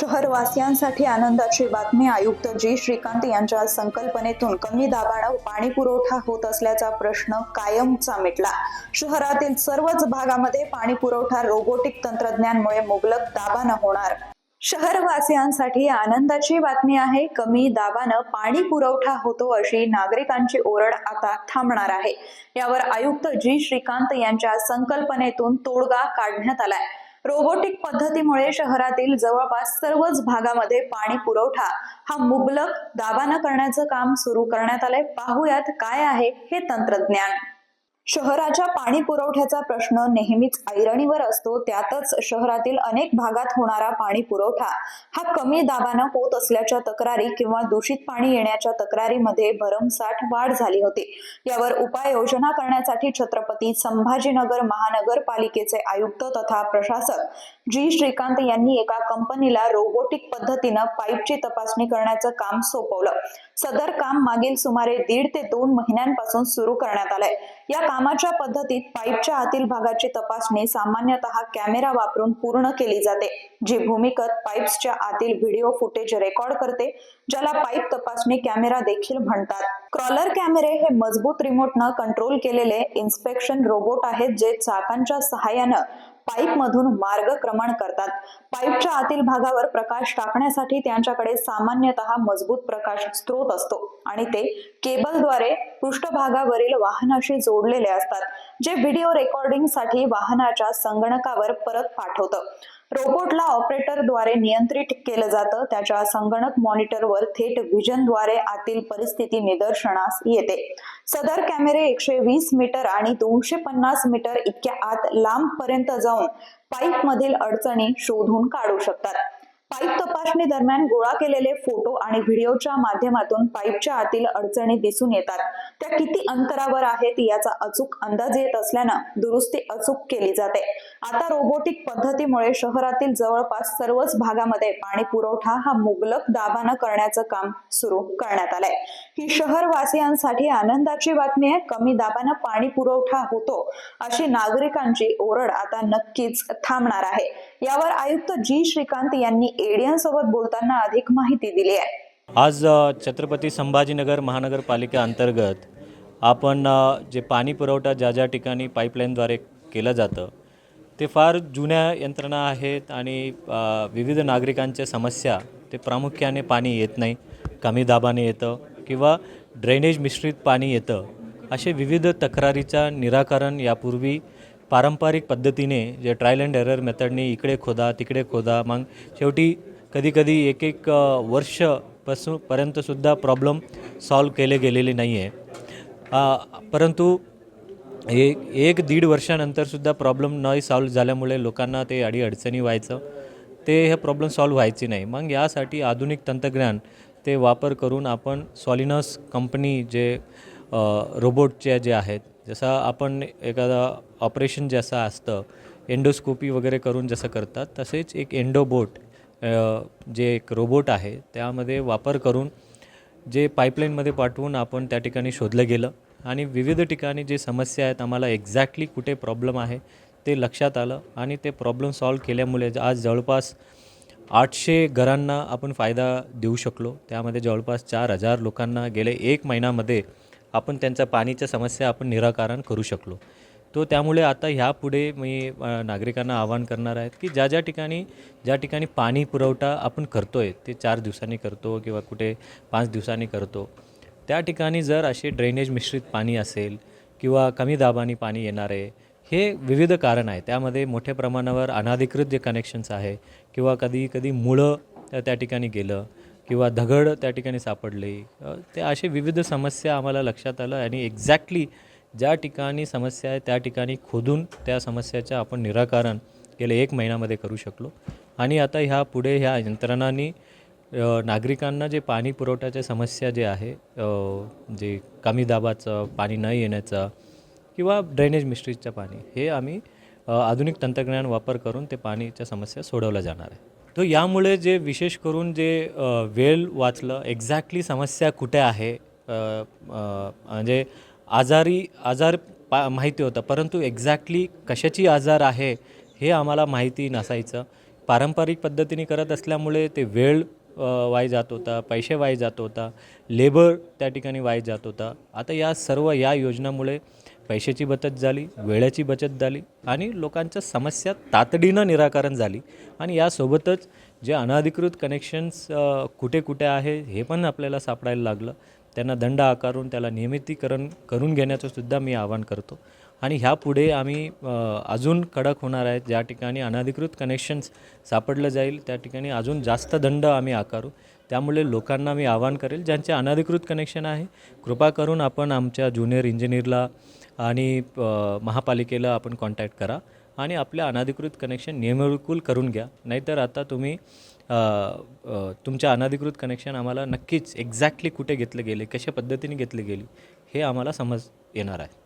शहरवासियांसाठी आनंदाची बातमी आयुक्त जी श्रीकांत यांच्या संकल्पनेतून कमी दाबानं पाणी पुरवठा होत असल्याचा प्रश्न कायमचा मिटला. शहरातील सर्वच भागामध्ये पाणी पुरवठा रोबोटिक तंत्रज्ञानमुळे मुबलक दाबानं होणार. शहरवासियांसाठी आनंदाची बातमी आहे कमी दाबानं पाणी पुरवठा होतो अशी नागरिकांची ओरड आता थांबणार आहे. यावर आयुक्त जी श्रीकांत यांच्या संकल्पनेतून तोडगा काढण्यात आलाय. रोबोटिक पद्धतीमुळे शहरातील जवळपास सर्वच भागामध्ये पाणी पुरवठा हा मुबलक दाबानं करण्याचं काम सुरू करण्यात आलंय. पाहूयात काय आहे हे तंत्रज्ञान. शहराच्या पाणी पुरवठ्याचा प्रश्न नेहमीच ऐरणीवर असतो. त्यातच शहरातील अनेक भागात होणारा पाणी पुरवठा हा कमी दाबानं होत असल्याच्या तक्रारी किंवा दूषित पाणी येण्याच्या तक्रारीमध्ये भरमसाठ वाढ झाली होती. यावर उपाययोजना करण्यासाठी छत्रपती संभाजीनगर महानगरपालिकेचे आयुक्त तथा प्रशासक जी श्रीकांत यांनी एका कंपनीला रोबोटिक पद्धतीनं पाईपची तपासणी करण्याचं काम सोपवलं. सदर काम मागील सुमारे दीड ते दोन महिन्यांपासून सुरू करण्यात आलंय. या कामाच्या पद्धतीत पाईपच्या आतील भागाची तपासणी सामान्यतः कॅमेरा वापरून पूर्ण केली जाते जी भूमिकत पाईप्सच्या आतील व्हिडिओ फुटेज रेकॉर्ड करते ज्याला पाईप तपासणी कॅमेरा देखील म्हणतात. क्रॉलर कॅमेरे हे मजबूत रिमोटनं कंट्रोल केलेले इन्स्पेक्शन रोबोट आहेत जे चाकांच्या सहाय्यानं पाईप मधून मार्गक्रमण करतात. पाईपच्या आतील भागावर प्रकाश टाकण्यासाठी त्यांच्याकडे सामान्यतः मजबूत प्रकाश स्रोत असतो आणि ते केबलद्वारे पृष्ठभागावरील वाहनाशी जोडलेले असतात जे व्हिडिओ रेकॉर्डिंगसाठी वाहनाच्या संगणकावर परत पाठवतं. रोबोटला ऑपरेटरद्वारे नियंत्रित केलं जातं. त्याच्या संगणक मॉनिटरवर थेट व्हिजनद्वारे आतील परिस्थिती निदर्शनास येते. सदर कॅमेरे एकशे वीस मीटर आणि दोनशे पन्नास मीटर इतक्या आत लांबपर्यंत जाऊन पाईप मधील अडचणी शोधून काढू शकतात. पाईप तपासणी दरम्यान गोळा केलेले फोटो आणि व्हिडिओच्या माध्यमातून पाईपच्या आतील अडचणी दिसून येतात. त्या किती अंतरावर आहेत याचा अचूक अंदाज येत असल्यानं दुरुस्ती अचूक केली जाते. आता रोबोटिक पद्धतीमुळे शहरातील जवळपास सर्वच भागामध्ये पाणी पुरवठा हा मुबलक दाबानं करण्याचं काम सुरू करण्यात आलंय. ही शहरवासियांसाठी आनंदाची बातमी आहे. कमी दाबानं पाणी पुरवठा होतो अशी नागरिकांची ओरड आता नक्कीच थांबणार आहे. यावर आयुक्त जी. श्रीकांत यांनी एडियन बोलताना अधिक माहिती दिली आहे. आज छत्रपती संभाजीनगर महानगरपालिका अंतर्गत आपण जे पाणी पुरवठा ज्या ज्या ठिकाणी पाईपलाईनद्वारे केलं जातं ते फार जुन्या यंत्रणा आहेत आणि विविध नागरिकांच्या समस्या ते प्रामुख्याने पाणी येत नाही कमी दाबाने येतं किंवा ड्रेनेज मिश्रित पाणी येतं असे विविध तक्रारीचा निराकरण यापूर्वी पारंपरिक पद्धतीने जे ट्रायल अँड एरर मेथडने इकडे खोदा तिकडे खोदा मग शेवटी कधीकधी एक एक अ, वर्षपासून पर्यंतसुद्धा प्रॉब्लेम सॉल्व केले गेलेले नाही आहे परंतु एक एक दीड वर्षानंतरसुद्धा प्रॉब्लेम नाही सॉल्व झाल्यामुळे लोकांना ते अडी अडचणी व्हायचं. ते हे प्रॉब्लेम सॉल्व व्हायचे नाही. मग यासाठी आधुनिक तंत्रज्ञान ते वापर करून आपण सॉलिनस कंपनी जे रोबोटचे जे आहेत जसं आपण एखादा ऑपरेशन जसं असतं एंडोस्कोपी वगैरे करून जसं करतात तसेच एक एंडोबोट जे एक रोबोट आहे त्यामध्ये वापर करून जे पाईपलाईनमध्ये पाठवून आपण त्या ठिकाणी शोधलं गेलं आणि विविध ठिकाणी जे समस्या आहेत आम्हाला एक्झॅक्टली कुठे प्रॉब्लेम आहे ते लक्षात आलं आणि ते प्रॉब्लेम सॉल्व केल्यामुळे आज जवळपास आठशे घरांना आपण फायदा देऊ शकलो. त्यामध्ये जवळपास चार हजार लोकांना गेले एक महिन्यामध्ये आपण त्यांचा पाणीच्या समस्या आपण निराकरण करू शकलो. तो त्यामुळे आता ह्यापुढे मी नागरिकांना आवाहन करणार आहेत की ज्या ज्या ठिकाणी ज्या ठिकाणी पाणी पुरवठा आपण करतो आहे ते चार दिवसांनी करतो किंवा कुठे पाच दिवसांनी करतो त्या ठिकाणी जर असे ड्रेनेज मिश्रित पाणी असेल किंवा कमी दाबाने पाणी येणार आहे हे विविध कारण आहे. त्यामध्ये मोठ्या प्रमाणावर अनाधिकृत जे कनेक्शन्स आहे किंवा कधी कधी मुळं त्या ठिकाणी गेलं किंवा दगड त्या ठिकाणी सापडले. ते असे विविध समस्या आम्हाला लक्षात आलं आणि एक्झॅक्टली ज्या ठिकाणी समस्या आहे त्या ठिकाणी खोदून त्या समस्याचं आपण निराकरण गेले एक महिन्यामध्ये करू शकलो. आणि आता ह्या पुढे ह्या यंत्रणांनी नागरिकांना जे पाणी पुरवठ्याच्या समस्या जे आहे जे कमी दाबाचं पाणी न येण्याचं किंवा ड्रेनेज मिस्ट्रीजचं पाणी हे आम्ही आधुनिक तंत्रज्ञान वापर करून ते पाणीच्या समस्या सोडवल्या जाणार आहे. तो यामुळे जे विशेष करून जे वेळ वाचलं एक्झॅक्टली समस्या कुठे आहे म्हणजे आजारी आजार पा माहिती होतं परंतु एक्झॅक्टली कशाची आजार आहे हे आम्हाला माहिती नसायचं. पारंपरिक पद्धतीने करत असल्यामुळे ते वेळ वाय वाई जात होता पैसे वाई जात होता लेबर त्या ठिकाणी वाई जात होता. आता या सर्व या योजनामुळे पैशाची बचत झाली वेळेची बचत झाली आणि लोकांच्या समस्या तातडीनं निराकरण झाली. आणि यासोबतच जे अनाधिकृत कनेक्शन्स कुठे कुठे आहे हे पण आपल्याला सापडायला लागलं. त्यांना दंड आकारून त्याला नियमितीकरण करून घेण्याचं सुद्धा मी आवाहन करतो. आणि ह्यापुढे आम्ही अजून कडक होणार आहेत ज्या ठिकाणी अनाधिकृत कनेक्शन्स सापडलं जाईल त्या ठिकाणी अजून जास्त दंड आम्ही आकारू. त्यामुळे लोकांना मी आवाहन करेल ज्यांचे अनधिकृत कनेक्शन आहे कृपा करून आपण आमच्या ज्युनियर इंजिनियरला आणि महापालिकेला आपण कॉन्टॅक्ट करा आणि आपल्या अनधिकृत कनेक्शन नियमकुल करून घ्या. नाहीतर आता तुम्ही तुमच्या अनधिकृत कनेक्शन आम्हाला नक्कीच एक्झॅक्टली कुठे घेतले गेले कशा पद्धतीने घेतले गेले हे आम्हाला समज येणार आहे.